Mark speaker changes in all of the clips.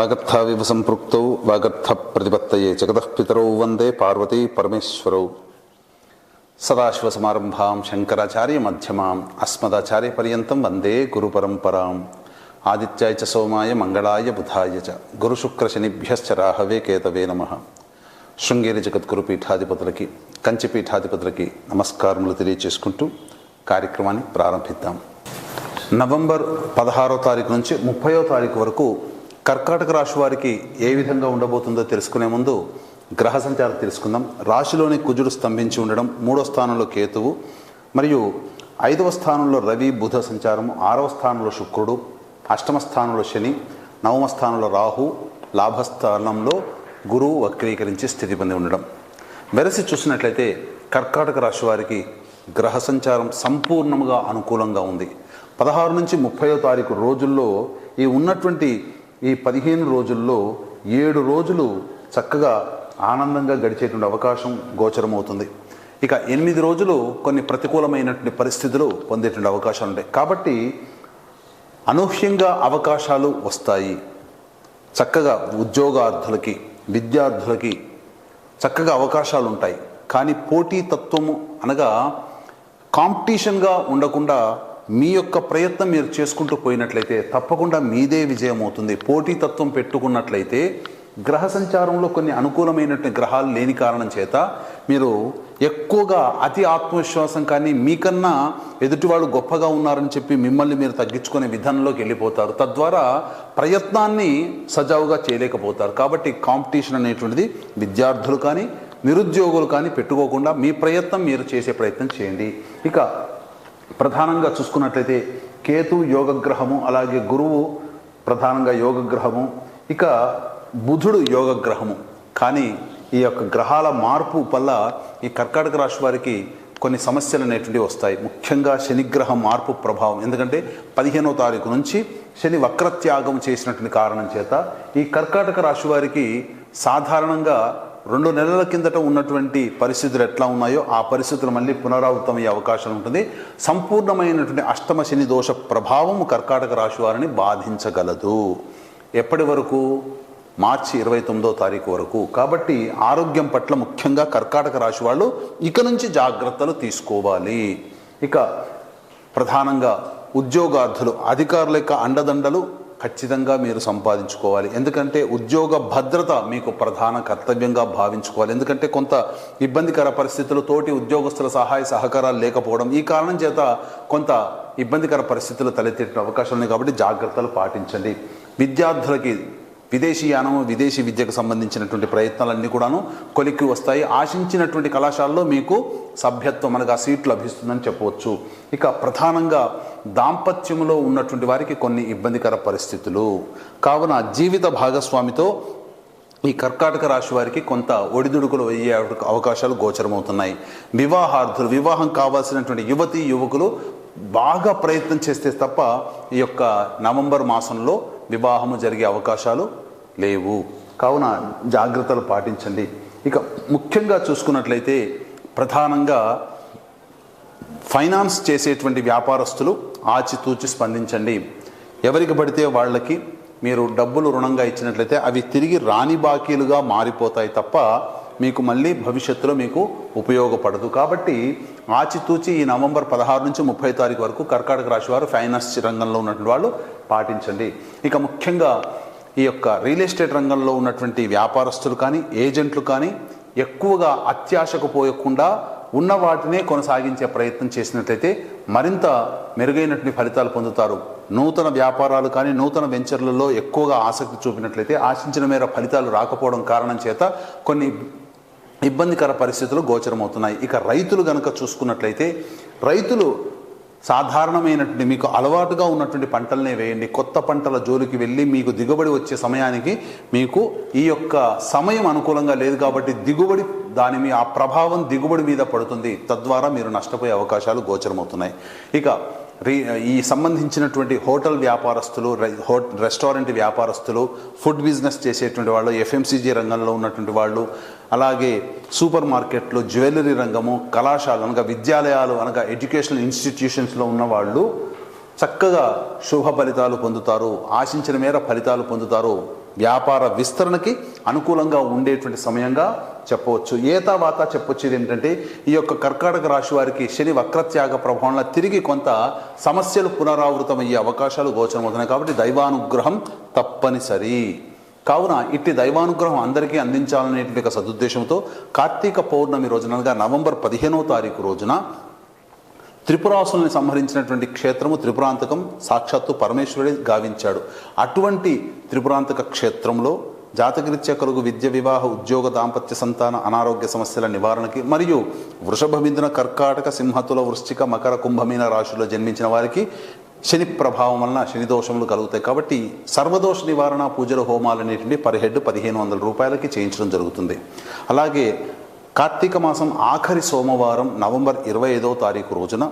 Speaker 1: వాగర్థావివ సంపృక్తౌ వాగర్థ ప్రతిపత్తయే జగతపితరౌ వందే పార్వతీ పరమేశ్వరౌ. సదాశివసమారంభాం శంకరాచార్య మధ్యమాం అస్మదాచార్య పర్యంతం వందే గురు పరంపరాం. ఆదిత్యాయ చ సోమాయ మంగళాయ బుధాయ చ గురుశుక్రశనిభ్యశ్చ రాహవే కేతవే నమ. శృంగేరి జగద్గురు పీఠాధిపతులకి కంచి పీఠాధిపతులకి నమస్కారములు తెలియచేసుకుంటూ కార్యక్రమాన్ని ప్రారంభిద్దాం. నవంబర్ పదహారో తారీఖు నుంచి ముప్పయో తారీఖు వరకు కర్కాటక రాశి వారికి ఏ విధంగా ఉండబోతుందో తెలుసుకునే ముందు గ్రహ సంచారం తెలుసుకుందాం. రాశిలోని కుజుడు స్తంభించి ఉండడం మూడో స్థానంలో కేతువు. మరియు ఐదవ స్థానంలో రవి బుధ సంచారం ఆరవ స్థానంలో శుక్రుడు అష్టమ స్థానంలో శని నవమ స్థానంలో రాహు లాభస్థానంలో గురువు వక్రీకరించి స్థితి పొంది ఉండడం. వెరసి చూసినట్లయితే కర్కాటక రాశి వారికి గ్రహ సంచారం సంపూర్ణంగా అనుకూలంగా ఉంది. పదహారు నుంచి ముప్పయో తారీఖు రోజుల్లో ఈ ఉన్నటువంటి ఈ పదిహేను రోజుల్లో ఏడు రోజులు చక్కగా ఆనందంగా గడిచేటువంటి అవకాశం గోచరమవుతుంది. ఇక ఎనిమిది రోజులు కొన్ని ప్రతికూలమైనటువంటి పరిస్థితులు పొందేటువంటి అవకాశాలు ఉంటాయి. కాబట్టి అనూహ్యంగా అవకాశాలు వస్తాయి. చక్కగా ఉద్యోగార్థులకి విద్యార్థులకి చక్కగా అవకాశాలు ఉంటాయి. కానీ పోటీతత్వము అనగా కాంపిటీషన్గా ఉండకుండా మీ యొక్క ప్రయత్నం మీరు చేసుకుంటూ పోయినట్లయితే తప్పకుండా మీదే విజయం అవుతుంది. పోటీతత్వం పెట్టుకున్నట్లయితే గ్రహ సంచారంలో కొన్ని అనుకూలమైనటువంటి గ్రహాలు లేని కారణం చేత మీరు ఎక్కువగా అతి ఆత్మవిశ్వాసం కానీ మీకన్నా ఎదుటివాళ్ళు గొప్పగా ఉన్నారని చెప్పి మిమ్మల్ని మీరు తగ్గించుకునే విధానంలోకి వెళ్ళిపోతారు. తద్వారా ప్రయత్నాన్ని సజావుగా చేయలేకపోతారు. కాబట్టి కాంపిటీషన్ అనేటువంటిది విద్యార్థులు కానీ నిరుద్యోగులు కానీ పెట్టుకోకుండా మీ ప్రయత్నం మీరు చేసే ప్రయత్నం చేయండి. ఇక ప్రధానంగా చూసుకున్నట్లయితే కేతు యోగగ్రహము అలాగే గురువు ప్రధానంగా యోగగ్రహము ఇక బుధుడు యోగగ్రహము. కానీ ఈ యొక్క గ్రహాల మార్పు వల్ల ఈ కర్కాటక రాశి వారికి కొన్ని సమస్యలు అనేటువంటివి వస్తాయి. ముఖ్యంగా శనిగ్రహం మార్పు ప్రభావం. ఎందుకంటే పదిహేనో తారీఖు నుంచి శని వక్రత్యాగం చేసినటువంటి కారణం చేత ఈ కర్కాటక రాశి వారికి సాధారణంగా రెండు నెలల కిందట ఉన్నటువంటి పరిస్థితులు ఎట్లా ఉన్నాయో ఆ పరిస్థితులు మళ్ళీ పునరావృతమయ్యే అవకాశం ఉంటుంది. సంపూర్ణమైనటువంటి అష్టమ శని దోష ప్రభావము కర్కాటక రాశి వారిని బాధించగలదు. ఎప్పటి వరకు? మార్చి ఇరవై తొమ్మిదో తారీఖు వరకు. కాబట్టి ఆరోగ్యం పట్ల ముఖ్యంగా కర్కాటక రాశి వాళ్ళు ఇక నుంచి జాగ్రత్తలు తీసుకోవాలి. ఇక ప్రధానంగా ఉద్యోగార్థులు అధికారుల యొక్క అండదండలు ఖచ్చితంగా మీరు సంపాదించుకోవాలి. ఎందుకంటే ఉద్యోగ భద్రత మీకు ప్రధాన కర్తవ్యంగా భావించుకోవాలి. ఎందుకంటే కొంత ఇబ్బందికర పరిస్థితులు తోటి ఉద్యోగస్తుల సహాయ సహకారాలు లేకపోవడం ఈ కారణం చేత కొంత ఇబ్బందికర పరిస్థితులు తలెత్తే అవకాశం ఉన్నాయి కాబట్టి జాగ్రత్తలు పాటించండి. విద్యార్థులకి విదేశీయానము విదేశీ విద్యకు సంబంధించినటువంటి ప్రయత్నాలన్నీ కూడాను కొలిక్కి వస్తాయి. ఆశించినటువంటి కళాశాలలో మీకు సభ్యత్వం అనగా సీట్ లభిస్తుందని చెప్పవచ్చు. ఇక ప్రధానంగా దాంపత్యంలో ఉన్నటువంటి వారికి కొన్ని ఇబ్బందికర పరిస్థితులు. కావున జీవిత భాగస్వామితో ఈ కర్కాటక రాశి వారికి కొంత ఒడిదుడుకులు అయ్యే అవకాశాలు గోచరమవుతున్నాయి. వివాహార్థులు వివాహం కావాల్సినటువంటి యువతి యువకులు బాగా ప్రయత్నం చేస్తే తప్ప ఈ యొక్క నవంబర్ మాసంలో వివాహము జరిగే అవకాశాలు లేవు. కావున జాగ్రత్తలు పాటించండి. ఇక ముఖ్యంగా చూసుకున్నట్లయితే ప్రధానంగా ఫైనాన్స్ చేసేటువంటి వ్యాపారస్తులు ఆచితూచి స్పందించండి. ఎవరికి పడితే వాళ్ళకి మీరు డబ్బులు రుణంగా ఇచ్చినట్లయితే అవి తిరిగి రాని బాకీలుగా మారిపోతాయి తప్ప మీకు మళ్ళీ భవిష్యత్తులో మీకు ఉపయోగపడదు. కాబట్టి ఆచితూచి ఈ నవంబర్ పదహారు నుంచి ముప్పై తారీఖు వరకు కర్కాటక రాశి వారు ఫైనాన్స్ రంగంలో ఉన్నటువంటి వాళ్ళు పాటించండి. ఇక ముఖ్యంగా ఈ యొక్క రియల్ ఎస్టేట్ రంగంలో ఉన్నటువంటి వ్యాపారస్తులు కానీ ఏజెంట్లు కానీ ఎక్కువగా అత్యాశకు పోయకుండా ఉన్న వాటినే కొనసాగించే ప్రయత్నం చేసినట్లయితే మరింత మెరుగైనటువంటి ఫలితాలు పొందుతారు. నూతన వ్యాపారాలు కానీ నూతన వెంచర్లలో ఎక్కువగా ఆసక్తి చూపినట్లయితే ఆశించిన మేర ఫలితాలు రాకపోవడం కారణం చేత కొన్ని ఇబ్బందికర పరిస్థితులు గోచరమవుతున్నాయి. ఇక రైతులు గనక చూసుకున్నట్లయితే రైతులు సాధారణమైనటువంటి మీకు అలవాటుగా ఉన్నటువంటి పంటలనే వేయండి. కొత్త పంటల జోలికి వెళ్ళి మీకు దిగుబడి వచ్చే సమయానికి మీకు ఈ యొక్క సమయం అనుకూలంగా లేదు కాబట్టి దిగుబడి దాని మీ ఆ ప్రభావం దిగుబడి మీద పడుతుంది. తద్వారా మీరు నష్టపోయే అవకాశాలు గోచరమవుతున్నాయి. ఇక ఈ సంబంధించినటువంటి హోటల్ వ్యాపారస్తులు రెస్టారెంట్ వ్యాపారస్తులు ఫుడ్ బిజినెస్ చేసేటువంటి వాళ్ళు ఎఫ్ఎంసీజీ రంగంలో ఉన్నటువంటి వాళ్ళు అలాగే సూపర్ మార్కెట్లు జ్యువెలరీ రంగము కళాశాలలు అనగా విద్యాలయాలు అనగా ఎడ్యుకేషనల్ ఇన్స్టిట్యూషన్స్లో ఉన్న వాళ్ళు చక్కగా శుభ ఫలితాలు పొందుతారు ఆశించిన మేర ఫలితాలు పొందుతారు. వ్యాపార విస్తరణకి అనుకూలంగా ఉండేటువంటి సమయంగా చెప్పవచ్చు. ఏతావాత చెప్పొచ్చేది ఏంటంటే ఈ యొక్క కర్కాటక రాశి వారికి శని వక్రత్యాగ ప్రభావంలో తిరిగి కొంత సమస్యలు పునరావృతమయ్యే అవకాశాలు గోచరమవుతున్నాయి కాబట్టి దైవానుగ్రహం తప్పనిసరి. కావున ఇట్టి దైవానుగ్రహం అందరికీ అందించాలనేటువంటి సదుద్దేశంతో కార్తీక పౌర్ణమి రోజున నవంబర్ పదిహేనవ తారీఖు రోజున త్రిపురాసుల్ని సంహరించినటువంటి క్షేత్రము త్రిపురాంతకం సాక్షాత్తు పరమేశ్వరుడే గావించాడు. అటువంటి త్రిపురాంతక క్షేత్రంలో జాతకరీత్యా కలుగు విద్య వివాహ ఉద్యోగ దాంపత్య సంతాన అనారోగ్య సమస్యల నివారణకి మరియు వృషభ మిథున కర్కాటక సింహతుల వృశ్చిక మకర కుంభమీన రాశుల్లో జన్మించిన వారికి శని ప్రభావం వలన శని దోషములు కలుగుతాయి. కాబట్టి సర్వదోష నివారణ పూజల హోమాలు అనేటువంటి పర్ హెడ్ పదిహేను వందల రూపాయలకి చేయించడం జరుగుతుంది. అలాగే కార్తీక మాసం ఆఖరి సోమవారం నవంబర్ ఇరవై ఐదవ తారీఖు రోజున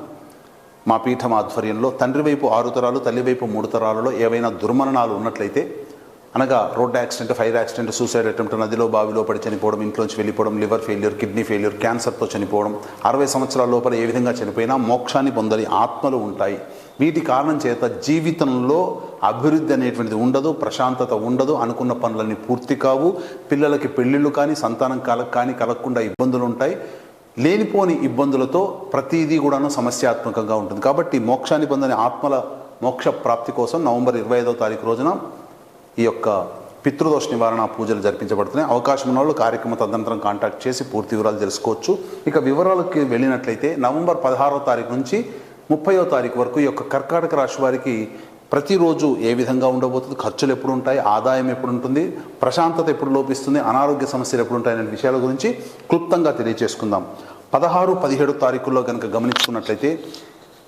Speaker 1: మా పీఠం ఆధ్వర్యంలో తండ్రి వైపు ఆరు తరాలు తల్లి వైపు మూడు తరాలలో ఏవైనా దుర్మరణాలు ఉన్నట్లయితే అనగా road accident fire accident suicide attempt నదిలో బావిలో పడి చనిపోవడం ఇంట్లోంచి వెళ్ళిపోవడం లివర్ ఫెయిల్యూర్ కిడ్నీ ఫెయిల్యూర్ క్యాన్సర్తో చనిపోవడం అరవై సంవత్సరాల లోపల ఏ విధంగా చనిపోయినా మోక్షాన్ని పొందని ఆత్మలు ఉంటాయి. వీటి కారణం చేత జీవితంలో అభివృద్ధి అనేటువంటిది ఉండదు ప్రశాంతత ఉండదు అనుకున్న పనులన్నీ పూర్తి కావు. పిల్లలకి పెళ్ళిళ్ళు కానీ సంతానం కలగ కానీ కలగకుండా ఇబ్బందులు ఉంటాయి. లేనిపోని ఇబ్బందులతో ప్రతిదీ కూడాను సమస్యాత్మకంగా ఉంటుంది. కాబట్టి మోక్షాన్ని పొందని ఆత్మల మోక్ష ప్రాప్తి కోసం నవంబర్ ఇరవై ఐదవ తారీఖు రోజున ఈ యొక్క పితృదోష నివారణ పూజలు జరిపించబడుతున్నాయి. అవకాశం ఉన్న వాళ్ళు కార్యక్రమ తదనంతరం కాంటాక్ట్ చేసి పూర్తి వివరాలు తెలుసుకోవచ్చు. ఇక వివరాలకి వెళ్ళినట్లయితే నవంబర్ పదహారవ తారీఖు నుంచి ముప్పయో తారీఖు వరకు ఈ యొక్క కర్కాటక రాశి వారికి ప్రతిరోజు ఏ విధంగా ఉండబోతుంది? ఖర్చులు ఎప్పుడు ఉంటాయి ఆదాయం ఎప్పుడు ఉంటుంది ప్రశాంతత ఎప్పుడు లోపిస్తుంది? అనారోగ్య సమస్యలు ఎప్పుడు ఉంటాయి అనే విషయాల గురించి క్లుప్తంగా తెలియజేసుకుందాం పదహారు పదిహేడు తారీఖుల్లో కనుక గమనించుకున్నట్లయితే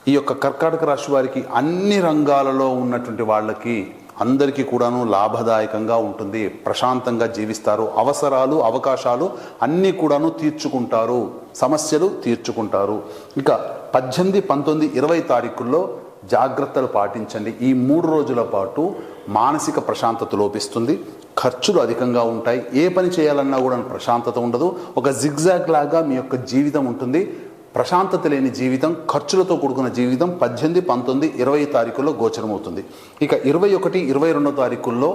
Speaker 1: ఈ యొక్క కర్కాటక రాశి వారికి అన్ని రంగాలలో ఉన్నటువంటి వాళ్ళకి అందరికీ కూడాను లాభదాయకంగా ఉంటుంది ప్రశాంతంగా జీవిస్తారు. అవసరాలు అవకాశాలు అన్నీ కూడాను తీర్చుకుంటారు. సమస్యలు తీర్చుకుంటారు. ఇక పద్దెనిమిది పంతొమ్మిది ఇరవై తారీఖుల్లో జాగ్రత్తలు పాటించండి. ఈ మూడు రోజుల పాటు మానసిక ప్రశాంతత లోపిస్తుంది. ఖర్చులు అధికంగా ఉంటాయి. ఏ పని చేయాలన్నా కూడా ప్రశాంతత ఉండదు. ఒక జిగ్జాగ్ లాగా మీ యొక్క జీవితం ఉంటుంది. ప్రశాంతత లేని జీవితం ఖర్చులతో కూడుకున్న జీవితం పద్దెనిమిది పంతొమ్మిది ఇరవై తారీఖుల్లో గోచరమవుతుంది. ఇక ఇరవై ఒకటి ఇరవై రెండో తారీఖుల్లో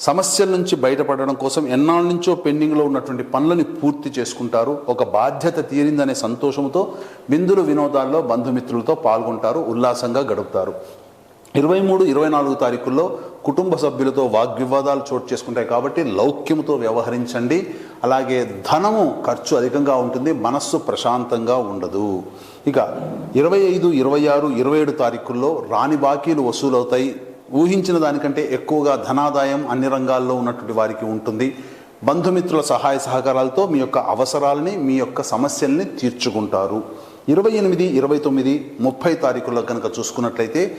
Speaker 1: సమస్యల నుంచి బయటపడడం కోసం ఎన్నాళ్ళ నుంచో పెండింగ్లో ఉన్నటువంటి పనులని పూర్తి చేసుకుంటారు. ఒక బాధ్యత తీరిందనే సంతోషంతో విందులు వినోదాల్లో బంధుమిత్రులతో పాల్గొంటారు ఉల్లాసంగా గడుపుతారు. ఇరవై మూడు ఇరవై నాలుగు తారీఖుల్లో కుటుంబ సభ్యులతో వాగ్వివాదాలు చోటు చేసుకుంటాయి కాబట్టి లౌక్యముతో వ్యవహరించండి. అలాగే ధనము ఖర్చు అధికంగా ఉంటుంది మనస్సు ప్రశాంతంగా ఉండదు. ఇక ఇరవై ఐదు ఇరవై ఆరు ఇరవై ఏడు తారీఖుల్లో రాని బాకీలు వసూలవుతాయి. ఊహించిన దానికంటే ఎక్కువగా ధనాదాయం అన్ని రంగాల్లో ఉన్నటువంటి వారికి ఉంటుంది. బంధుమిత్రుల సహాయ సహకారాలతో మీ యొక్క అవసరాలని మీ యొక్క సమస్యల్ని తీర్చుకుంటారు. ఇరవై ఎనిమిది ఇరవై తొమ్మిది ముప్పై తారీఖుల్లో కనుక చూసుకున్నట్లయితే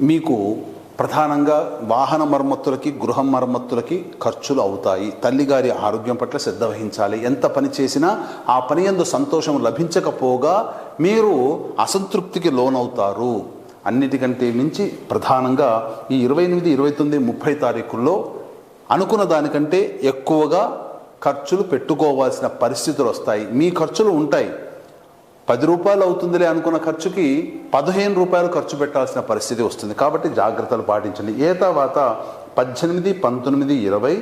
Speaker 1: మీకు ప్రధానంగా వాహన మరమ్మతులకి గృహ మరమ్మతులకి ఖర్చులు అవుతాయి. తల్లిగారి ఆరోగ్యం పట్ల శ్రద్ధ వహించాలి. ఎంత పని చేసినా ఆ పని ఎందు సంతోషం లభించకపోగా మీరు అసంతృప్తికి లోనవుతారు. అన్నిటికంటే మించి ప్రధానంగా ఈ ఇరవై ఎనిమిది ఇరవై తొమ్మిది ముప్పై తారీఖుల్లో అనుకున్న దానికంటే ఎక్కువగా ఖర్చులు పెట్టుకోవాల్సిన పరిస్థితులు వస్తాయి. మీ ఖర్చులు ఉంటాయి. పది రూపాయలు అవుతుందిలే అనుకున్న ఖర్చుకి పదిహేను రూపాయలు ఖర్చు పెట్టాల్సిన పరిస్థితి వస్తుంది. కాబట్టి జాగ్రత్తలు పాటించండి. ఏ తర్వాత పద్దెనిమిది పంతొమ్మిది ఇరవై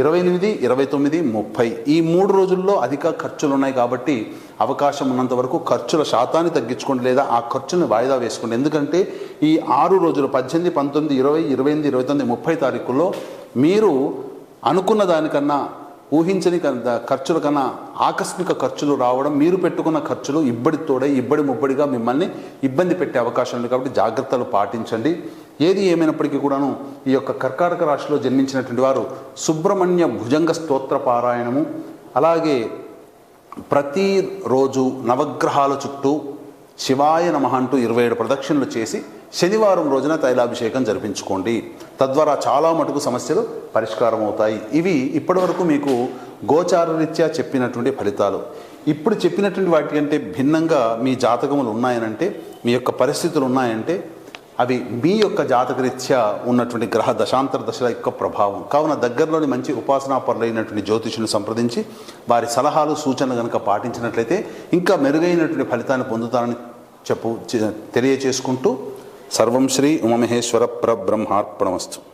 Speaker 1: ఇరవై ఎనిమిది ఇరవై తొమ్మిది ముప్పై. ఈ మూడు రోజుల్లో అధిక ఖర్చులు ఉన్నాయి కాబట్టి అవకాశం ఉన్నంత వరకు ఖర్చుల శాతాన్ని తగ్గించుకోండి లేదా ఆ ఖర్చుని వాయిదా వేసుకోండి. ఎందుకంటే ఈ ఆరు రోజులు పద్దెనిమిది పంతొమ్మిది ఇరవై ఇరవై ఎనిమిది ఇరవై తొమ్మిది ముప్పై తారీఖుల్లో మీరు అనుకున్న దానికన్నా ఊహించని ఖర్చుల కన్నా ఆకస్మిక ఖర్చులు రావడం మీరు పెట్టుకున్న ఖర్చులు ఇబ్బడి తోడై ఇబ్బడి ముబ్బడిగా మిమ్మల్ని ఇబ్బంది పెట్టే అవకాశం ఉంది కాబట్టి జాగ్రత్తలు పాటించండి. ఏది ఏమైనప్పటికీ కూడాను ఈ యొక్క కర్కాటక రాశిలో జన్మించినటువంటి వారు సుబ్రహ్మణ్య భుజంగ స్తోత్ర పారాయణము అలాగే ప్రతిరోజు నవగ్రహాల చుట్టూ శివాయ నమ అంటూ ఇరవై ఏడు ప్రదక్షిణలు చేసి శనివారం రోజున తైలాభిషేకం జరిపించుకోండి. తద్వారా చాలా మటుకు సమస్యలు పరిష్కారం అవుతాయి ఇవి ఇప్పటివరకు మీకు గోచారరీత్యా చెప్పినటువంటి ఫలితాలు. ఇప్పుడు చెప్పినటువంటి వాటి కంటే భిన్నంగా మీ జాతకములు ఉన్నాయనంటే మీ యొక్క పరిస్థితులు ఉన్నాయంటే అవి మీ యొక్క జాతకరీత్యా ఉన్నటువంటి గ్రహ దశాంతర దశల యొక్క ప్రభావం. కావున దగ్గరలోని మంచి ఉపాసనా పరులైనటువంటి జ్యోతిషుని సంప్రదించి వారి సలహాలు సూచనలు కనుక పాటించినట్లయితే ఇంకా మెరుగైనటువంటి ఫలితాన్ని పొందుతారని చెప్పు తెలియచేసుకుంటూ సర్వం శ్రీ ఉమమహేశ్వర పరబ్రహ్మార్పణమస్తు.